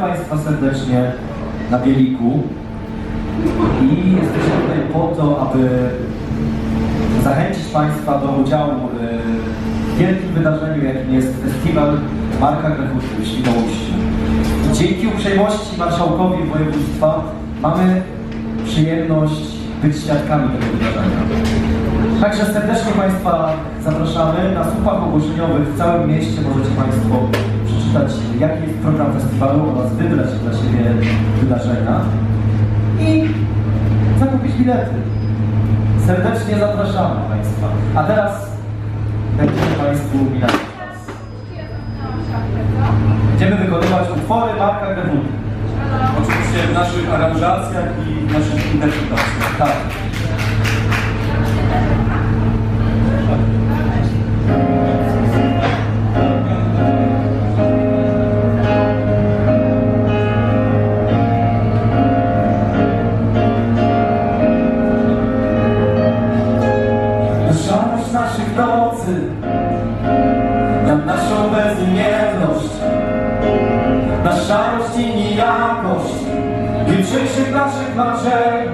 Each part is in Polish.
Państwa serdecznie na Bieliku i jesteśmy tutaj po to, aby zachęcić Państwa do udziału w wielkim wydarzeniu, jakim jest festiwal Marka Grechuty w Świnoujściu. Dzięki uprzejmości marszałkowi województwa mamy przyjemność być świadkami tego wydarzenia. Także serdecznie Państwa zapraszamy. Na słupach ogłoszeniowych w całym mieście możecie Państwo przeczytać, jaki jest program festiwalu oraz wybrać dla siebie wydarzenia i zakupić bilety. Serdecznie zapraszamy Państwa. A teraz będziemy Państwu czas. Będziemy wykonywać utwory Marka Grechuty. Oczywiście w naszych aranżacjach i w naszych interpretacjach. Tak. Szarość i nijakość jutrzejszych naszych marzeń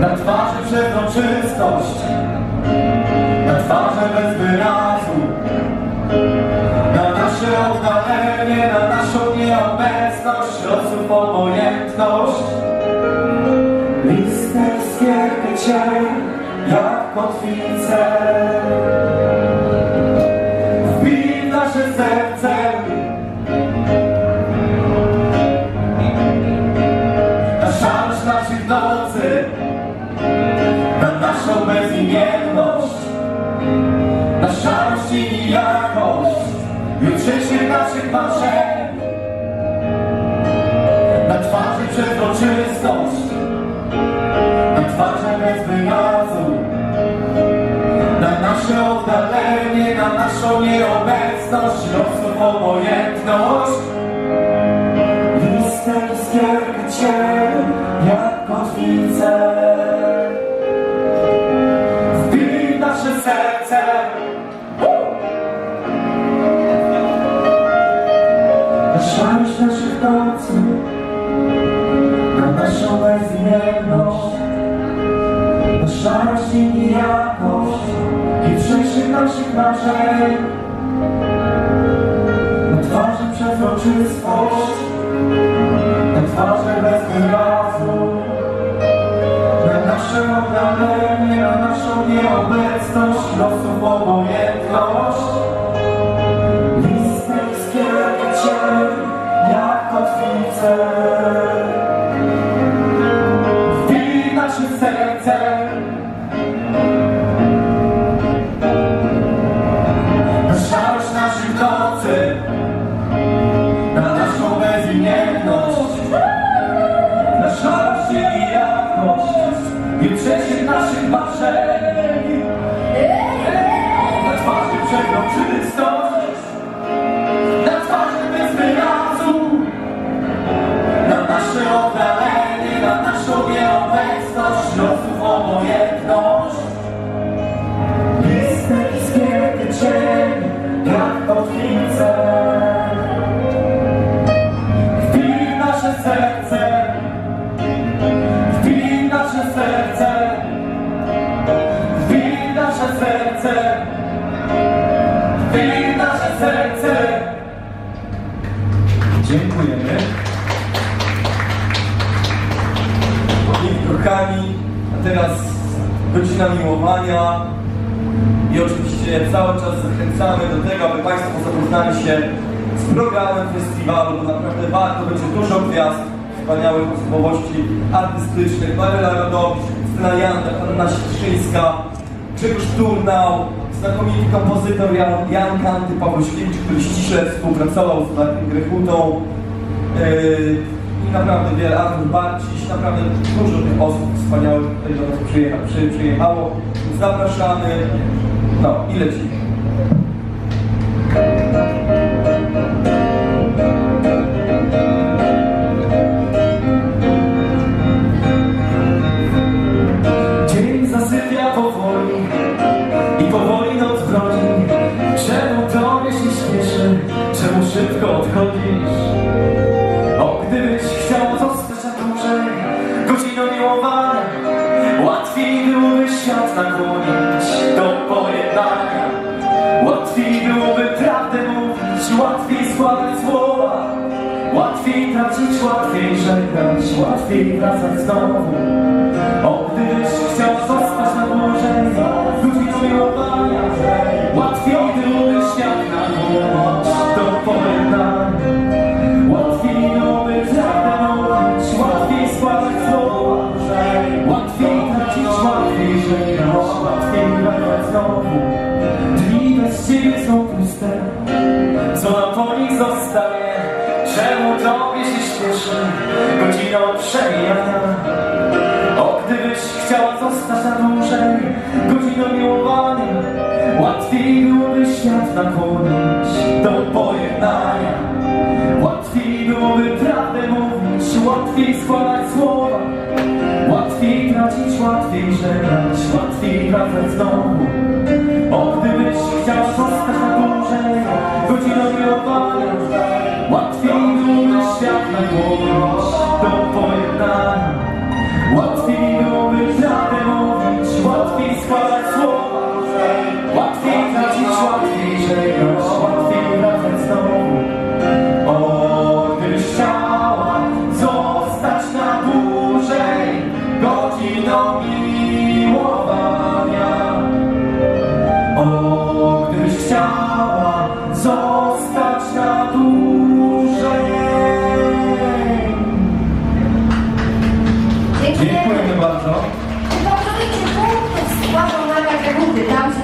na twarzy przezroczystość na twarzy bez wyrazu. Na nasze oddalenie, na naszą nieobecność losów obojętność. Listerskie kycie jak kotwice. Wbij nasze serce jutrzejszych naszych marzeń, na twarzy przezroczystość, na twarzy bez wyrazu, na nasze oddalenie, na naszą nieobecność, losów obojętność. Misterskie rycie jak kotwice Naszych marzeń Na twarzy przezroczystość. Na twarzy bez wyrazu. Na nasze oddalenie, na naszą nieobecność. Losów obojętność. Listerskie cień jak kotwice. Wbij nasze serce jutrzejszych naszych marzeń, na twarzy przezroczystość, na Dziękujemy. I kochani, a teraz godzina miłowania i oczywiście cały czas zachęcamy do tego, aby Państwo zapoznali się z programem festiwalu, bo naprawdę warto będzie dużo gwiazd, wspaniałych osobowości artystycznych, Maryla Rodowicz, Krystyna Janda, Anna Sistrzyńska, Grzegorz Turnał, znakomity kompozytor Jan, Jan Kanty Pawłośkiewicz, który ściśle współpracował z Markiem Grechutą, Yy, i naprawdę wiele, Artur Barciś, naprawdę dużo tych osób wspaniałych tutaj do nas przyjecha, przy, przyjechało. Zapraszamy, no i lecimy. Słowa. Łatwiej tracić, łatwiej żegnać, łatwiej wracać znowu. O, gdybyś chciał zostać na dłużej, ludzi do miłowania. Łatwiej byłoby świat nakłonić do co nam po nich zostaje? Czemu tobie się śpieszy godziną przemijania? O, gdybyś chciała zostać na dłużej, godziną miłowania, łatwiej byłoby świat nakłonić do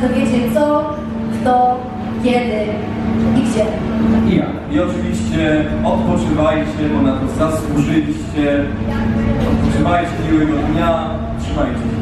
dowiecie co, kto, kiedy i gdzie. I ja. I oczywiście odpoczywajcie, bo na to zasłużyliście. Odpoczywajcie miłego dnia. Trzymajcie się.